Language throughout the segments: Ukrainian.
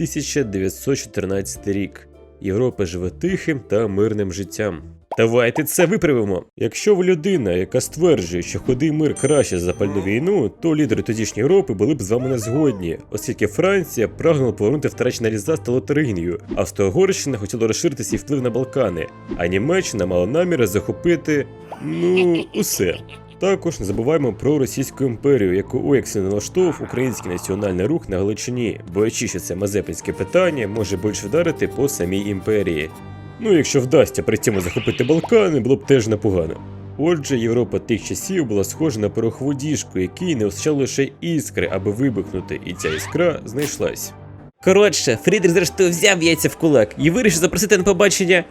1914 рік. Європа живе тихим та мирним життям. Давайте це виправимо. Якщо ви людина, яка стверджує, що худий мир краще за запальну війну, то лідери тодішньої Європи були б з вами не згодні, оскільки Франція прагнула повернути втрачене різа та лотеринію, Австро-Угорщина хотіла розширити свій вплив на Балкани, а Німеччина мала наміри захопити ну усе. Також не забуваємо про Російську імперію, яку Уексі налаштовував український національний рух на Галичині, боячи, що це мазепинське питання може більше вдарити по самій імперії. Ну, якщо вдасться при цьому захопити Балкани, було б теж непогано. Отже, Європа тих часів була схожа на порохову діжку, якій не вистачало лише іскри, аби вибухнути, і ця іскра знайшлась. Коротше, Фрідрих зрештою взяв яйця в кулак і вирішив запросити на побачення.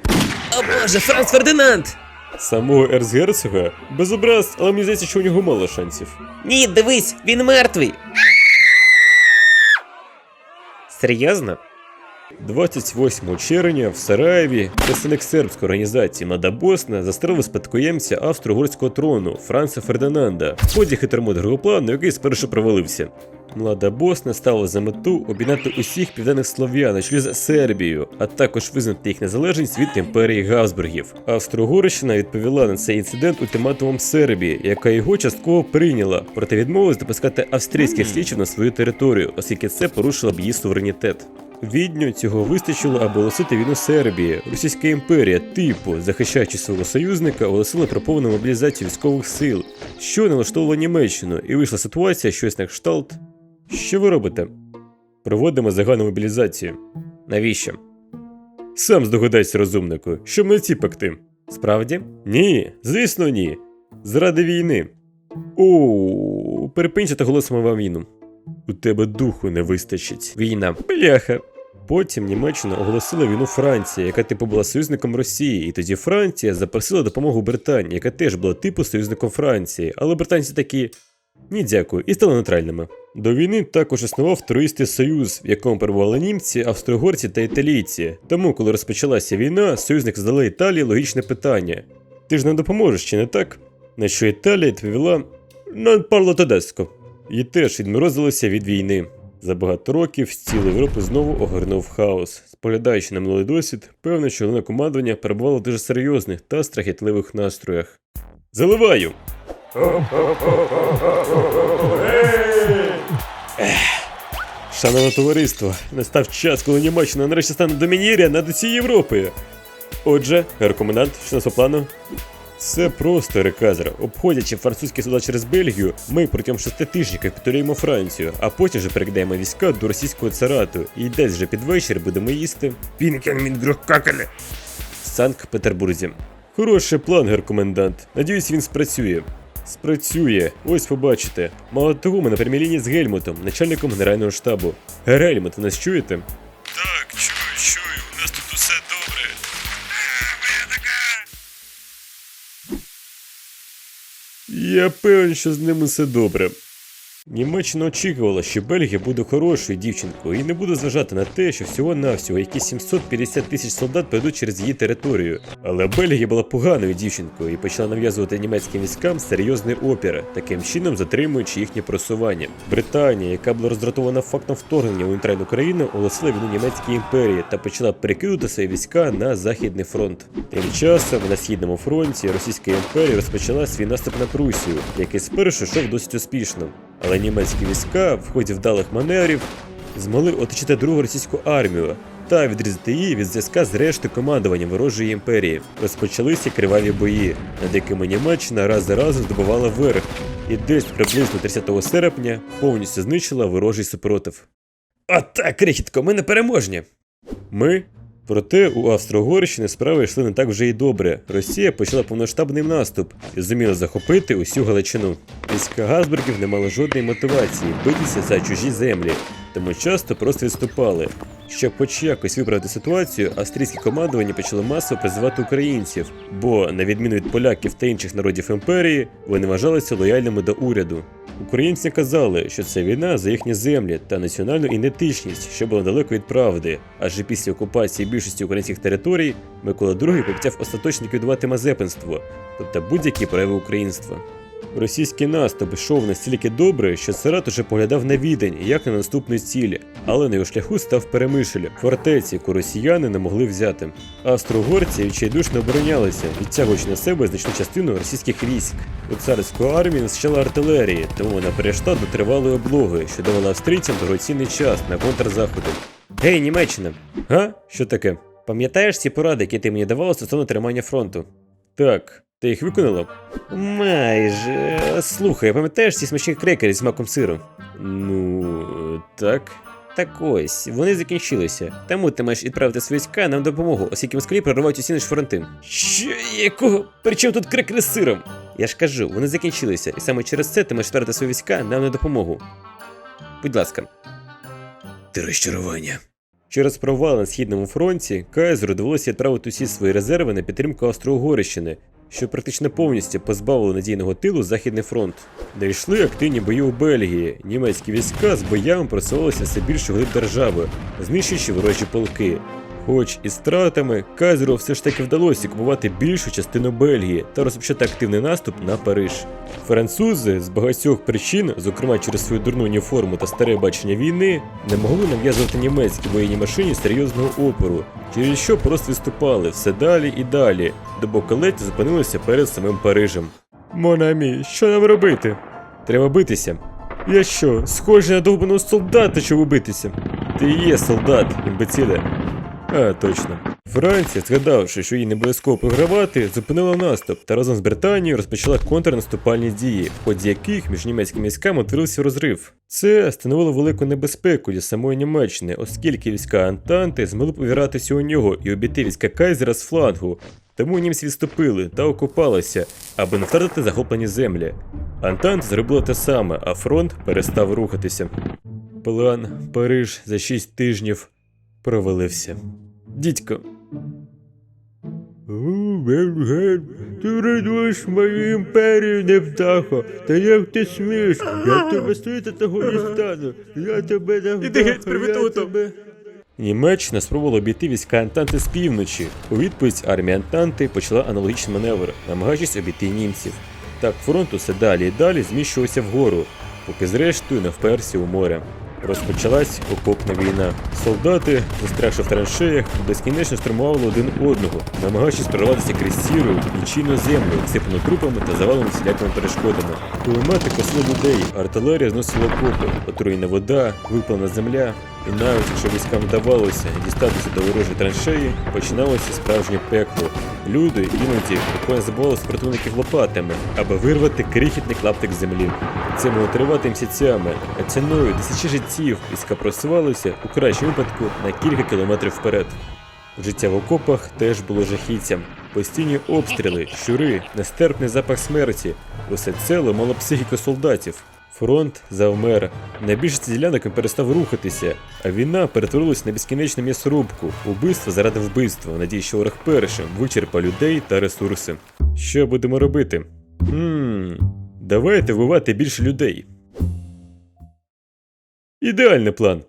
О боже, Франц Фердинанд! Самого Ерцгерцога без образ, але мені здається, що у нього мало шансів. Ні, дивись, він мертвий. Серйозно? 28 червня в Сараєві представник сербської організації Млада Босна застрелив спадкоємця австро-угорського трону Франца Фердинанда в ході хитромудрого плану, який спершу провалився. Млада Босна ставила за мету об'єднати усіх південних слов'ян на чолі з Сербією, а також визнати їх незалежність від імперії Габсбургів. Австро-Угорщина відповіла на цей інцидент ультиматумом Сербії, яка його частково прийняла, проте відмовилась допускати австрійських слідчів на свою територію, оскільки це порушило б її суверенітет. Відню цього вистачило, аби оголосити війну Сербії. Російська імперія, типу, захищаючи свого союзника, оголосила про повну мобілізацію військових сил, що налаштовувало Німеччину, і вийшла ситуація щось на кшталт. Що ви робите? Проводимо загальну мобілізацію. Навіщо? Сам здогадайся, розумнику, що ми ці пекти. Справді? Ні, звісно, ні. Заради війни. О, перепинче та голосимо вам війну. У тебе духу не вистачить. Війна. Бляха. Потім Німеччина оголосила війну Франції, яка типу була союзником Росії, і тоді Франція запросила допомогу Британії, яка теж була типу союзником Франції, але британці такі ні, дякую, і стали нейтральними. До війни також існував Троїстий союз, в якому перебували німці, австрогорці та італійці. Тому, коли розпочалася війна, союзник задали Італії логічне питання: ти ж не допоможеш, чи не так? На що Італія відповіла «Non parlo tedesco». І теж відморозилися від війни. За багато років цілу Європу знову огорнув хаос. Споглядаючи на минулий досвід, певно, що головне командування перебувало в дуже серйозних та страхітливих настроях. Заливаю! Шановне товариство, настав час, коли Німеччина нарешті стане домінір'я над усією Європою. Отже, нас по плану? Це просто реказер. Обходячи французькі суда через Бельгію, ми протягом шести тижнів капітулюємо Францію, а потім вже перекидаємо війська до російського царату, і десь вже під вечір будемо їсти пінкенмінгрохкакеле в Санкт-Петербурзі. Хороший план, геркомендант. Надіюсь, він спрацює. Спрацює, ось побачите. Мало того, ми на прямій лінії з Гельмутом, начальником генерального штабу. Гельмут, ви нас чуєте? Так, чую, чую. У нас тут усе добре. Я певен, що з ним усе добре. Німеччина очікувала, що Бельгія буде хорошою дівчинкою і не буде зважати на те, що всього-навсього якісь 750 тисяч солдат пройдуть через її територію. Але Бельгія була поганою дівчинкою і почала нав'язувати німецьким військам серйозний опір, таким чином затримуючи їхнє просування. Британія, яка була роздратована фактом вторгнення у нейтральну країну, оголосила війну німецькій імперії та почала перекидувати свої війська на західний фронт. Тим часом на східному фронті Російська імперія розпочала свій наступ на Прусію, який спершу йшов досить успішно. Але німецькі війська в ході вдалих маневрів змогли оточити другу російську армію та відрізати її від зв'язка з рештою командування ворожої імперії. Розпочалися криваві бої, над якими Німеччина раз за разом здобувала верх, і десь приблизно 30 серпня повністю знищила ворожий супротив. Отак, крихітко, ми не переможні. Ми. Проте у Австро-Угорщини справи йшли не так вже й добре. Росія почала повноштабний наступ і зуміла захопити усю Галичину. Війська Газбургів не мали жодної мотивації битися за чужі землі, тому часто просто відступали. Щоб хоч якось виправити ситуацію, австрійське командування почало масово призивати українців, бо, на відміну від поляків та інших народів імперії, вони вважалися лояльними до уряду. Українці казали, що це війна за їхні землі та національну ідентичність, що було далеко від правди. Адже після окупації більшості українських територій Микола II пообіцяв остаточно ліквідувати мазепинство, тобто будь-які прояви українства. Російський наступ йшов настільки добре, що Сарат уже поглядав на відень, як на наступну цілі, але на його шляху став перемишль, фортеці, яку росіяни не могли взяти. Австро-угорці відчайдушно оборонялися, відтягуючи на себе значну частину російських військ. У царської армії не артилерії, тому вона перейшла до тривалої облоги, що давала австрійцям дорогоцінний час на контрзаходи. Гей, Німеччина! Га? Що таке? Пам'ятаєш ці поради, які ти мені давала стосовно тримання фронту? Так, ти їх виконала? Майже. Слухай, пам'ятаєш ці смачні крекери з маком сиру? Ну, так. Так ось, вони закінчилися. Тому ти маєш відправити свої війська нам допомогу, оскільки москалі проривають усі наші фронти. Що якого? Причому тут крекери з сиром? Я ж кажу, вони закінчилися, і саме через це ти маєш відправити свої війська нам на допомогу. Будь ласка. Ти розчарування. Через провал на східному фронті Кайзеру довелося відправити усі свої резерви на підтримку Австро-Угорщини, що практично повністю позбавили надійного тилу Західний фронт. Де йшли активні бої у Бельгії. Німецькі війська з боями просувалися все більше вглиб держави, знищуючи ворожі полки. Хоч і стратами, Кайзеру все ж таки вдалося окупувати більшу частину Бельгії та розпочати активний наступ на Париж. Французи з багатьох причин, зокрема через свою дурну уніформу та старе бачення війни, не могли нав'язувати німецькій воєнній машині серйозного опору, через що просто відступали все далі і далі, доки ледь зупинилися перед самим Парижем. Монамі, що нам робити? Треба битися. Я що, схожий на довбаного солдата, щоб битися? Ти і є солдат, імбеціле. А, точно. Франція, згадавши, що їй не обов'язково програвати, зупинила наступ та разом з Британією розпочала контрнаступальні дії, в ході яких між німецькими військами утворився розрив. Це становило велику небезпеку для самої Німеччини, оскільки війська Антанти змогли б увіратися у нього і обійти війська Кайзера з флангу. Тому німці відступили та окупалися, аби не втратити захоплені землі. Антант зробила те саме, а фронт перестав рухатися. План Париж за 6 тижнів провалився. Дідько. Ти ридуєш мою імперію, невдаха. Та як ти смієш? Я тебе стоїти того не стану. Я тебе не Іди геть, привітуту. Німеччина спробувала обійти війська Антанти з півночі. У відповідь армія Антанти почала аналогічний маневр, намагаючись обійти німців. Так фронт усе далі і далі зміщувався вгору, поки зрештою не вперся у море. Розпочалась окопна війна. Солдати, застрягши в траншеях, безкінечно штурмували один одного, намагаючись прорватися крізь сіру, і чину землю, всипану трупами та заваленими всілякими перешкодами. Кулемети косли людей, артилерія зносила окопи, отруєна вода, випалена земля. І навіть якщо військам вдавалося дістатися до ворожої траншеї, починалося справжнє пекло. Люди іноді буквально забували супротивників лопатами, аби вирвати крихітний клаптик землі. Це могло тривати місяцями, а ціною тисячі життів війська просувалися у кращому випадку на кілька кілометрів вперед. Життя в окопах теж було жахіттям. Постійні обстріли, щури, нестерпний запах смерті. Усе це ламало психіку солдатів. Фронт завмер. На більшості ділянок перестав рухатися, а війна перетворилася на безкінечну м'ясорубку, убивство заради вбивства, в надії, що ворог першим вичерпа людей та ресурси. Що будемо робити? Хм, давайте вбивати більше людей. Ідеальний план.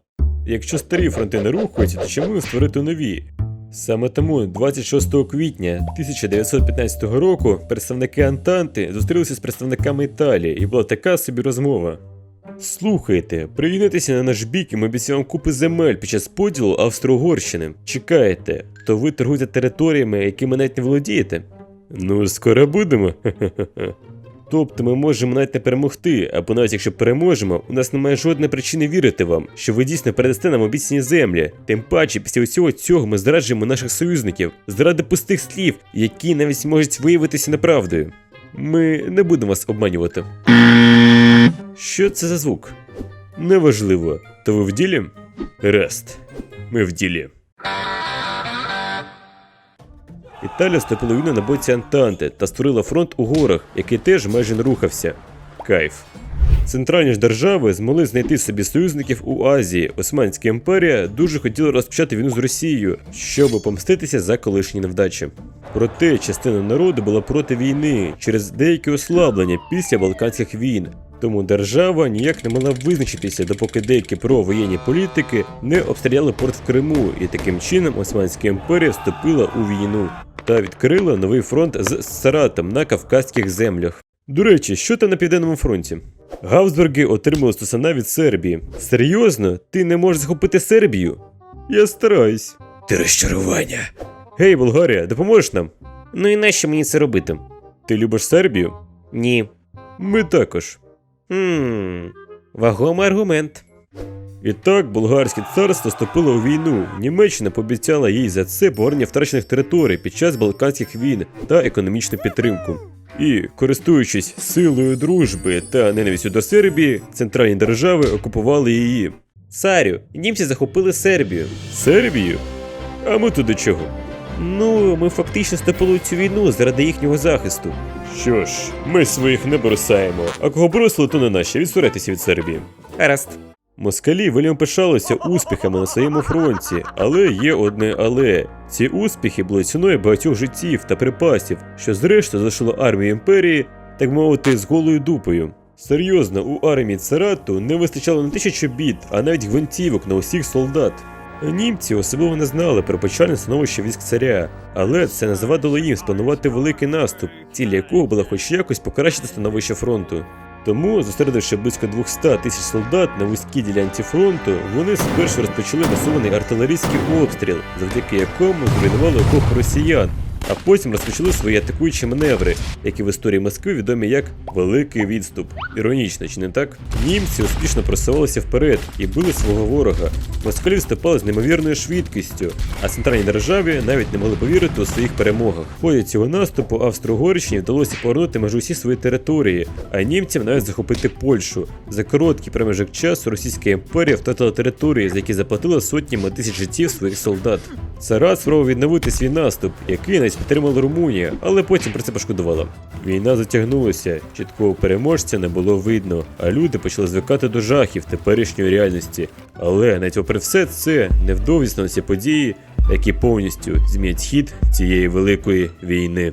Якщо старі фронти не рухаються, то чому створити нові? Саме тому 26 квітня 1915 року представники Антанти зустрілися з представниками Італії, і була така собі розмова. Слухайте, приєднатися на наш бік і ми обіцяємо купи земель під час поділу Австро-Угорщини. Чекаєте, то ви торгуєте територіями, якими навіть не володієте? Ну, скоро будемо. Тобто ми можемо навіть не перемогти, або навіть якщо переможемо, у нас немає жодної причини вірити вам, що ви дійсно передасте нам обіцяні землі. Тим паче, після усього цього ми зраджуємо наших союзників заради пустих слів, які навіть можуть виявитися неправдою. Ми не будемо вас обманювати. Що це за звук? Неважливо. То ви в ділі? Рест. Ми в ділі. Італія в війну на боці Антанти та створила фронт у горах, який теж майже не рухався. Кайф. Центральні ж держави змогли знайти собі союзників у Азії. Османська імперія дуже хотіла розпочати війну з Росією, щоб помститися за колишні невдачі. Проте частина народу була проти війни через деякі ослаблення після Балканських війн. Тому держава ніяк не могла визначитися, допоки деякі провоєнні політики не обстріляли порт в Криму, і таким чином Османська імперія вступила у війну та відкрила новий фронт з Саратом на Кавказьких землях. До речі, що там на південному фронті? Габсбурги отримали Стусана від Сербії. Серйозно? Ти не можеш захопити Сербію? Я стараюсь. Ти розчарування. Гей, Болгарія, допоможеш нам? Ну і нащо мені це робити? Ти любиш Сербію? Ні. Ми також. Хм. Вагомий аргумент. І так, болгарське царство вступило у війну. Німеччина пообіцяла їй за це повернення втрачених територій під час Балканських війн та економічну підтримку. І, користуючись силою дружби та ненавистю до Сербії, центральні держави окупували її. Царю, німці захопили Сербію. Сербію? А ми тут до чого? Ну, ми фактично вступили у цю війну заради їхнього захисту. Що ж, ми своїх не бросаємо, а кого бросили, то не наші. Відсурайтеся від Сербії. Гаразд. Москалі вельми пишалися успіхами на своєму фронті, але є одне але. Ці успіхи були ціною багатьох життів та припасів, що зрештою залишило армію імперії, так мовити, з голою дупою. Серйозно, у армії царату не вистачало не тисячі бід, а навіть гвинтівок на усіх солдат. Німці особливо не знали про печальне становище військ царя, але це не завадило їм спланувати великий наступ, ціль якого була хоч якось покращити становище фронту. Тому, зосередивши близько 200 тисяч солдат на вузькій ділянці фронту, вони спершу розпочали масований артилерійський обстріл, завдяки якому зруйнували окоп росіян, а потім розпочали свої атакуючі маневри, які в історії Москви відомі як Великий відступ. Іронічно, чи не так? Німці успішно просувалися вперед і били свого ворога. Москалі вступали з неймовірною швидкістю, а центральній державі навіть не могли повірити у своїх перемогах. В ході цього наступу Австро-Угорщині вдалося повернути майже усі свої території, а німцям навіть захопити Польщу. За короткий проміжок часу Російська імперія втратила території, за які заплатила сотнями тисяч життів своїх солдат. Царат спробував відновити свій наступ, який навіть підтримала Румунія, але потім про це пошкодувала. Війна затягнулася, чіткого переможця не було видно, а люди почали звикати до жахів теперішньої реальності. Але навіть попри все це невдовзі стануться події, які повністю змінять хід цієї великої війни.